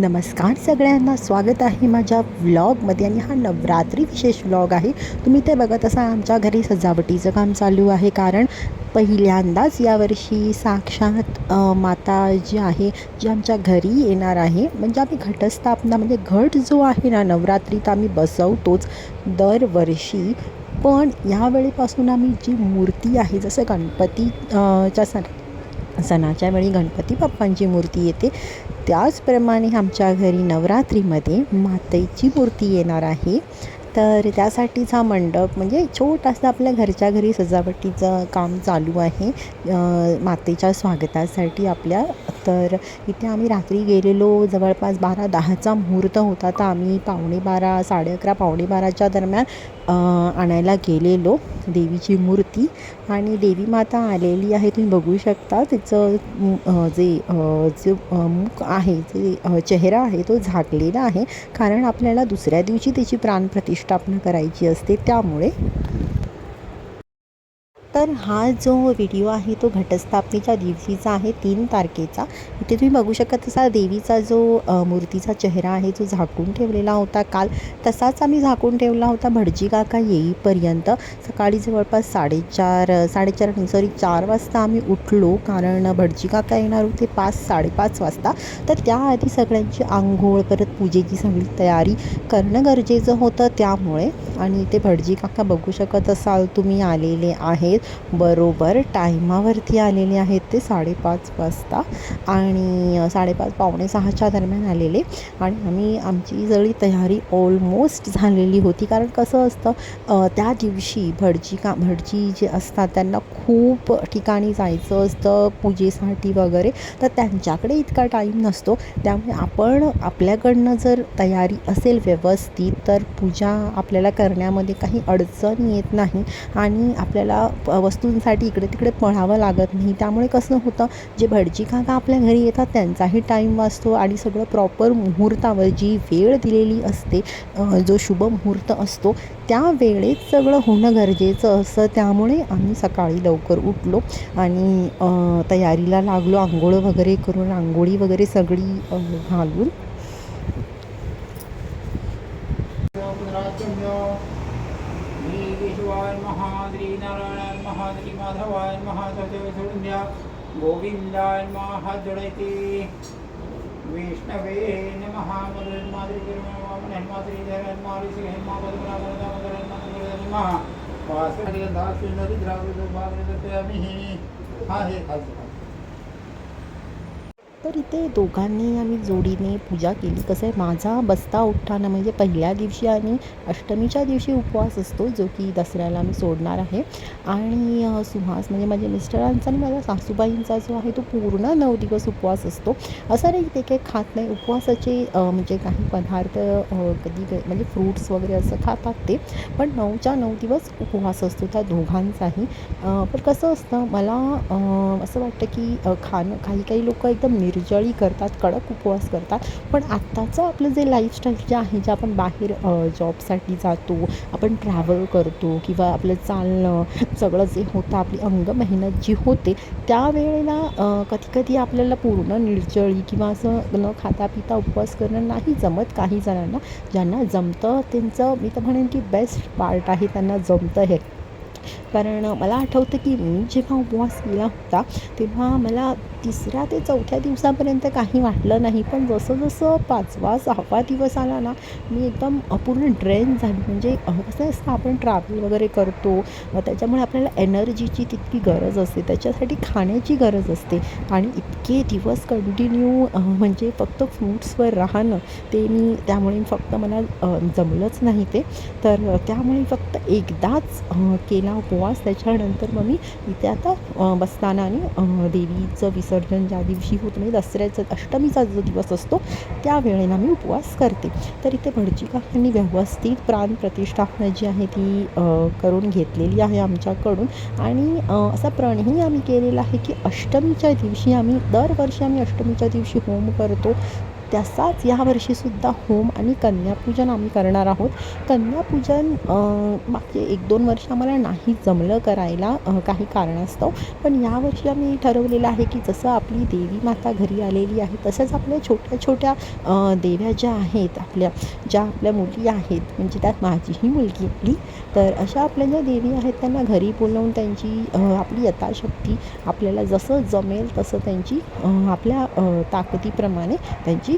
नमस्कार सगळ्यांना. स्वागत आहे माझ्या व्लॉगमध्ये आणि हा नवरात्री विशेष व्लॉग आहे. तुम्ही ते बघत असा आमच्या घरी सजावटीचं काम चालू आहे. कारण पहिल्यांदाच यावर्षी साक्षात माता जी आहे जी आमच्या घरी येणार आहे. म्हणजे आम्ही घटस्थापना म्हणजे घट जो आहे ना नवरात्रीत आम्ही बसवतोच दरवर्षी. पण यावेळेपासून आम्ही जी मूर्ती आहे जसं गणपती च्या सणाच्या वेळी गणपती बाप्पांची मूर्ती येते. त्याचप्रमाणे आमच्या घरी नवरात्रीमध्ये मातेची मूर्ती येणार आहे. तर त्यासाठीच हा मंडप म्हणजे छोटासा आपल्या घरच्या घरी सजावटीचं काम चालू आहे. मातेच्या स्वागतासाठी आपल्या तर इथे आम्ही रात्री गेलेलो. जवळपास बारा दहाचा मुहूर्त होता. तर आम्ही पावणे बारा साडे अकरा पावणे बाराच्या दरम्यान आणायला गेलेलो देवीची मूर्ती. आणि देवी माता आलेली आहे तुम्ही बघू शकता. तिचं जे जे मुख आहे जे चेहरा आहे तो झाकलेला आहे. कारण आपल्याला दुसऱ्या दिवशी त्याची प्राणप्रतिष्ठापना करायची असते. त्यामुळे तर हा जो व्हिडिओ आहे तो घटस्थापनेच्या दिवशीचा आहे तीन तारखेचा. इथे तुम्ही बघू शकत असाल देवीचा जो मूर्तीचा चेहरा आहे जो झाकून ठेवलेला होता काल. तसाच आम्ही झाकून ठेवला होता भटजी काका येईपर्यंत. सकाळी जवळपास साडेचार साडेचार नाही सॉरी चार वाजता आम्ही उठलो कारण भटजी काका येणार होते पाच साडेपाच वाजता. तर त्याआधी सगळ्यांची आंघोळ परत पूजेची सगळी तयारी करणं गरजेचं होतं त्यामुळे. आणि ते भटजी काका बघू शकत असाल तुम्ही आलेले आहेत. बरोबर टायमावरती आलेले आहेत ते साडेपाच वाजता आणि साडेपाच पावणे सहाच्या दरम्यान आलेले. आणि आम्ही आमची सगळी तयारी ऑलमोस्ट झालेली होती. कारण कसं असतं त्या दिवशी भटजी का भटजी जे असतात त्यांना खूप ठिकाणी जायचं असतं पूजेसाठी वगैरे. तर त्यांच्याकडे इतका टाईम नसतो. त्यामुळे आपण आपल्याकडनं जर तयारी असेल व्यवस्थित तर पूजा आपल्याला करण्यामध्ये काही अडचण येत नाही. आणि आपल्याला वस्तूंसाठी इकडे तिकडे पळावं लागत नाही. त्यामुळे कसं होतं जे भटजी काका आपल्या घरी येतात त्यांचाही टाईम वाचतो आणि सगळं प्रॉपर मुहूर्तावर जी वेळ दिलेली असते जो शुभ मुहूर्त असतो त्या वेळेत सगळं होणं गरजेचं असतं. त्यामुळे आम्ही सकाळी लवकर उठलो आणि तयारीला लागलो. आंघोळ वगैरे करून रांगोळी वगैरे सगळी घालून सोडून द्या गोविंदाय महाजडयते वैष्णवे नमः मधुर माद्री वामन माद्री धरण मारी श्री हेमा पद्मना नमः दास नदी द्राविड भागवत त्यामिहि हा हे तर इथे दोघांनी आम्ही जोडीने पूजा केली. कसं आहे माझा बसता उठताना म्हणजे पहिल्या दिवशी आणि अष्टमीच्या दिवशी उपवास असतो जो की दसऱ्याला मी सोडणार आहे. आणि सुहास म्हणजे माझ्या मिस्टरांचा आणि माझ्या सासूबाईंचा जो आहे तो पूर्ण नऊ दिवस उपवास असतो. असं नाही ते काही खात नाही. उपवासाचे म्हणजे काही पदार्थ कधी म्हणजे फ्रूट्स वगैरे असं खातात ते. पण नऊच्या नऊ दिवस उपवास असतो त्या दोघांचाही. पण कसं असतं मला असं वाटतं की खाणं काही काही लोक एकदम निर्जळी करतात कडक उपवास करतात. पण आत्ताचं आपलं जे लाईफस्टाईल जे आहे जे आपण बाहेर जॉबसाठी जातो आपण ट्रॅव्हल करतो किंवा आपलं चालणं सगळं जे होतं आपली अंग मेहनत जी होते त्यावेळेला कधीकधी कधी कधी आपल्याला पूर्ण निर्जळी किंवा असं न खाता पिता उपवास करणं नाही जमत काही जणांना. ज्यांना जमतं त्यांचं मी तर म्हणेन की बेस्ट पार्ट आहे त्यांना जमतं हे. कारण मला आठवतं की मी जेव्हा उपवास केला होता तेव्हा मला तिसऱ्या ते चौथ्या दिवसापर्यंत काही वाटलं नाही. पण जसं जसं पाचवा सहावा दिवस आला ना मी एकदम पूर्ण ड्रेन झाली. म्हणजे कसं असतं आपण ट्रॅव्हल वगैरे करतो त्याच्यामुळे आपल्याला एनर्जीची तितकी गरज असते. त्याच्यासाठी खाण्याची गरज असते. आणि इतके दिवस कंटिन्यू म्हणजे फक्त फ्रूट्सवर राहणं ते मी त्यामुळे फक्त मला जमलंच नाही ते. तर त्यामुळे फक्त एकदाच केला उपवास उपवास त्याच्यानंतर मग मी इथे आता बसताना आणि देवीचं विसर्जन ज्या दिवशी होत म्हणजे दसऱ्याचं अष्टमीचा जो दिवस असतो त्यावेळेला मी उपवास करते. तर इथे भटजी काकांनी व्यवस्थित प्राण प्रतिष्ठापना जी आहे ती करून घेतलेली आहे आमच्याकडून. आणि असा प्रणही आम्ही केलेला आहे की अष्टमीच्या दिवशी आम्ही दरवर्षी आम्ही अष्टमीच्या दिवशी होम करतो. तसाच यावर्षीसुद्धा होम आणि कन्यापूजन आम्ही करणार आहोत. कन्यापूजन मागचे एक दोन वर्ष आम्हाला नाही जमलं करायला काही कारणास्तव. पण यावर्षी आम्ही ठरवलेलं आहे की जसं आपली देवी माता घरी आलेली आहे तसंच आपल्या छोट्या छोट्या देव्या ज्या आहेत आपल्या ज्या आपल्या मुली आहेत म्हणजे त्यात माझीही मुलगी आपली तर अशा आपल्या ज्या देवी आहेत त्यांना घरी बोलवून त्यांची आपली यथाशक्ती आपल्याला जसं जमेल तसं त्यांची आपल्या ताकदीप्रमाणे त्यांची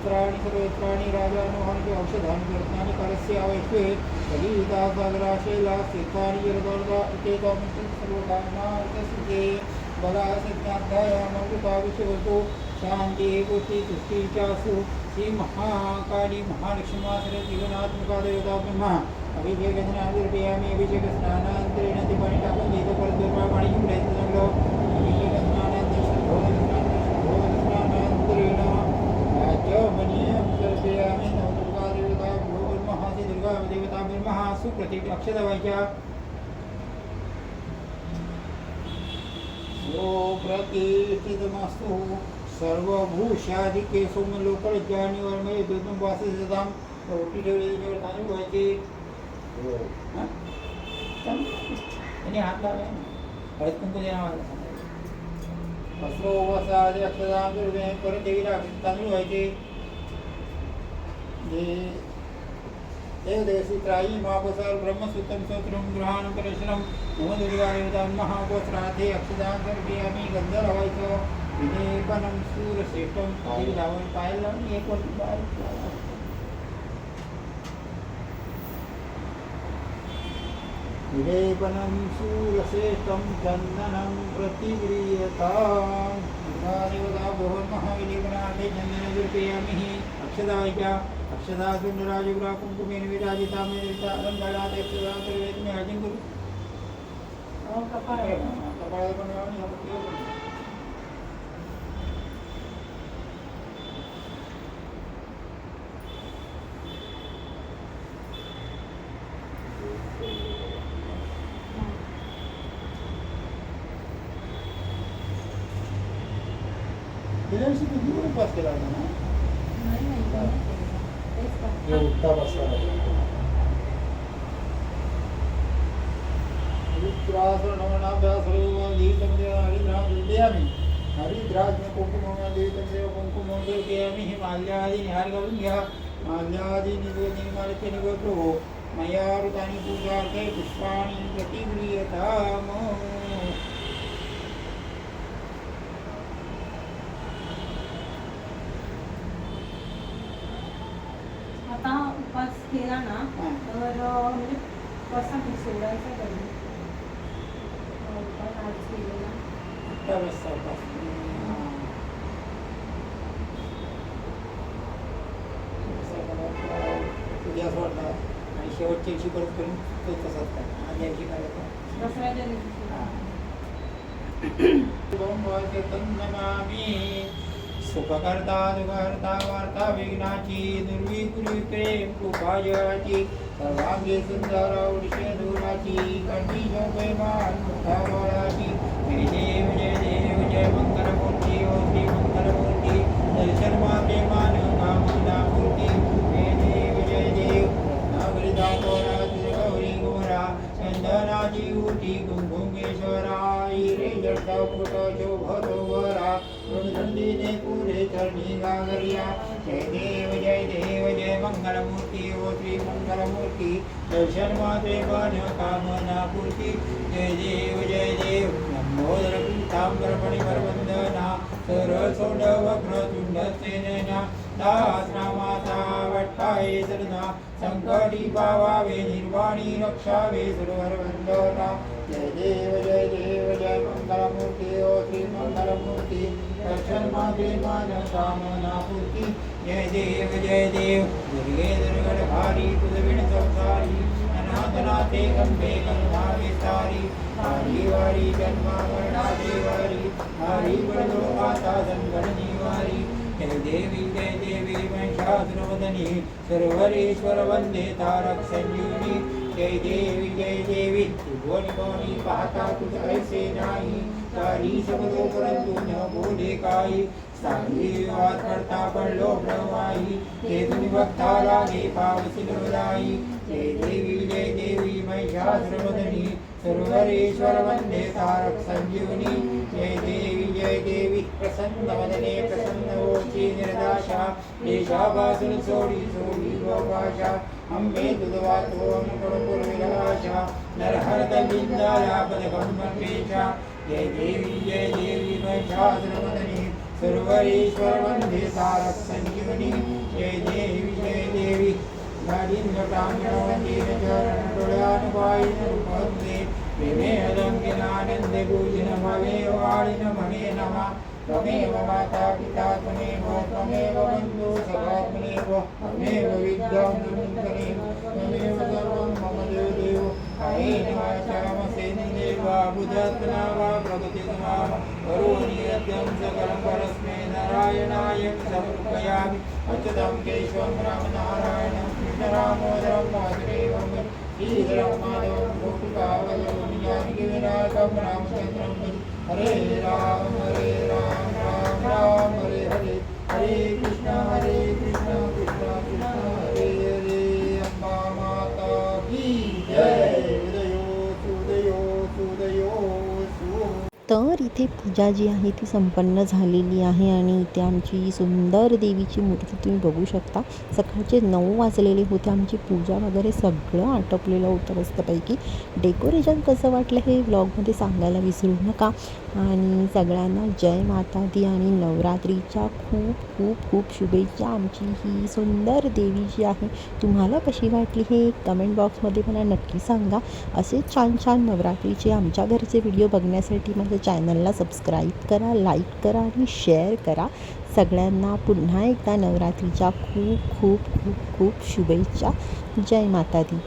भगवान निजा भजना पविशुद्धना विश्वस्वः ब्रह्मणा सीता सुपदा पंडिता एते लक्ष्मी तुमिका पुष्टि सुधा ज्ञानति निर्लज्जा अभिशांति कांति मात्रा निर्लज्जा अभिशांति देवता अति तेजना को मोद देव वसुदेव्यः रहासां चतुराहुत तुजिर्विदा देवदान मंदर वायुराक्षमनगा विश्वमनगा देवमात्रेवता देवकन्यान्मान देवराजा अस्त्रागणः अस्त्राणि सर्वत्राणि राजानुहानि औषधानि रत्नानि करस्य आवश्ये कलियुगा सागराशैला तीर्थानि जलदोर्गा इत्येतानि सर्वकामार्थसिद्धे बला सिद्धाध्यायामृता विश्वतो शान्ति पुष्टि तुष्टि चासु श्रीमहाकाली महालक्ष्मा सरतिगणात्मका देवता ब्रह्मा अभिषेकस्नानाभिर्पयामि अभिषेकस्नानान्तरेण दिवाणि टाकून देतो परत दुर्वा पाणी घेऊन देवता ब्रह्मः सुप्रतीक अक्षदवाच्या सुप्रतिष्ठितमस्तु सर्वभूषाधिके सोमलोकलज्जानि वर्मये दुर्गम वासदाम रोटी ठेवलेली त्याच्यावर तांदूळ व्हायचे हो. त्यांनी हात लावला. हळद कुंकू देणार मला वस्त्रो वसादे अक्षदान दुर्गे परत देवीला तांदूळ व्हायचे जे त्रायी महापसार ब्रह्मसूत्रम स्तोत्रम गृहाण परिश्रम महापसराधे अक्षदान सर्पयामी गंधर व्हायचं विनेपनम सूरश्रेष्ठम पायरी धावून एक वर्ष विलेपनं चन्दनं प्रतिगृह्यताम् देवता बहुर्महाविलेपनार्थे चन्दनदुर्पयामि अक्षदायिका अक्षदा सुन्दराजुग्रा कुङ्कुमेन विराजिता मे देवता अलङ्कारात् अक्षदा सर्वेत मे अर्जुन गुरु कपाळे। पण. गेल्या वर्षी किती पण उपवास केला होता ना? हे उठता बसता हरिद्राज कुंकुम कुंकुम दर्शयामि हि निहार घालून घ्या माल्यादि निवेदन मालिके निवेद प्रभो मया ऋतानि पूजार्थे पुष्पाणि प्रतिगृह्यताम् आता उपास केला ना हा. तर अं, म्हणजे कसा मी सोडायचा कधी अं, उपास आज केलेला उठता बसता उपवास. उद्या सोडतात आणि शेवटच्या दिवशी परत करून तो तसाच करतात आदल्या दिवशी करायचा दसऱ्याच्या दिवशी नमामि सुखकर्ता दुःखहर्ता वार्ता विघ्नाची दुर्विपुरी प्रेम कृपा जयाची सर्वांगी सुंदर उडशे दुराची कंठी जोगैमान मुखा बळाची. जय देव जय देव जय मंगलमूर्ती ओ श्री मंगलमूर्ती दर्शन माते मान कामना मूर्ती जय देव जय देव नागरी कोरा गौरी गोरा. चंदनाची उटी कुंकुमेश्वरा हिरे जडता कुट शोभतो वरा. ऋणधंडीने पुढे चरणी गागरिया जय देव मंगलमूर्ती ओ श्री मंगलमूर्ती दर्शन माते कामना पूर्ती। जय देव जय देव लंबोदर पीतांबर मणिवरवंदना सरळ सोंड वक्र तुंड सेनना दास नामाचा वट्टाये सरना संकटी पावावे निर्वाणी रक्षावे सर्वर वंदना जय देव जय देव जय मंगलमूर्ती ओ श्री मंगलमूर्ती दर्शन मागे माझ्या कामना पूर्ती जय देव जय देव। दुर्गे दुर्गड भारी तुझविण संसारी। अनाथनाथे गंगे गंगा विस्तारी वारी वारी जन्मा वर्णाची वारी वारी आता संकट निवारी जय देवी जय देवी महिषासुरवदनी सर्वरेश्वर वंदे तारक संजीवनी जय देवी जय देवी त्रिभुवनी भवानी पाहता तुझ ऐसे नाही काही शब्दो परंतु न बोले काही सांगी वाद करता पडलो प्रवाही ते तुम्ही बघता लागे पावसी राई जय देवी जय देवी महिषासुरवदनी सर्वरेश्वर वंदे तारक संजीवनी जय देवी जय देवी प्रसन्न वदने प्रसन्न होची निर्दाशा. देशापासून सोडी सोडी गोपाशा. अम्बे तुझवातो अनुकूल विलाशा नरहर दलिंदाया पदकंपेशा जय देवी जय देवी महिषासुरवदनी सर्वरेश्वर वन्दे तारक संजीवनी जय देवी जय पूजिन भवेव नमः त्वमेव माता पिता त्वमेव त्वमेव बन्धु सखा त्वमेव त्वमेव विद्यां त्वमेव त्वमेव सर्वं मम देव अयेन देवा बुधत्ना वा प्रगतिर्मा करोमि यज्ञं सकलं परस्मै नारायणाय समर्पयामि अच्युतं केशवं रामनारायणं రామోదరం వాసుదేవం శ్రీరామాదవం గోపికావయం జానకి వినాయకం రామచంద్రం హరే రామ హరే రామ इथे पूजा जी आहे ती संपन्न झालेली आहे आणि इथे आमची सुंदर देवीची मूर्ती तुम्ही बघू शकता. सकाळचे नऊ वाजलेले होते आमची पूजा वगैरे सगळं आटोपलेलं होतं मस्तपैकी. डेकोरेशन कसं वाटलं हे व्लॉगमध्ये सांगायला विसरू नका. आणि सगळ्यांना जय माता दी आणि नवरात्रीच्या खूप खूप खूप शुभेच्छा. आमची ही सुंदर देवी जी आहे तुम्हाला कशी वाटली हे कमेंट बॉक्समध्ये मला नक्की सांगा. असे छान छान नवरात्रीचे आमच्या घरचे व्हिडिओ बघण्यासाठी माझ्या चॅनलला सबस्क्राईब करा लाईक करा आणि शेअर करा. सगळ्यांना पुन्हा एकदा नवरात्रीच्या खूप खूप खूप खूप शुभेच्छा. जय माता दी.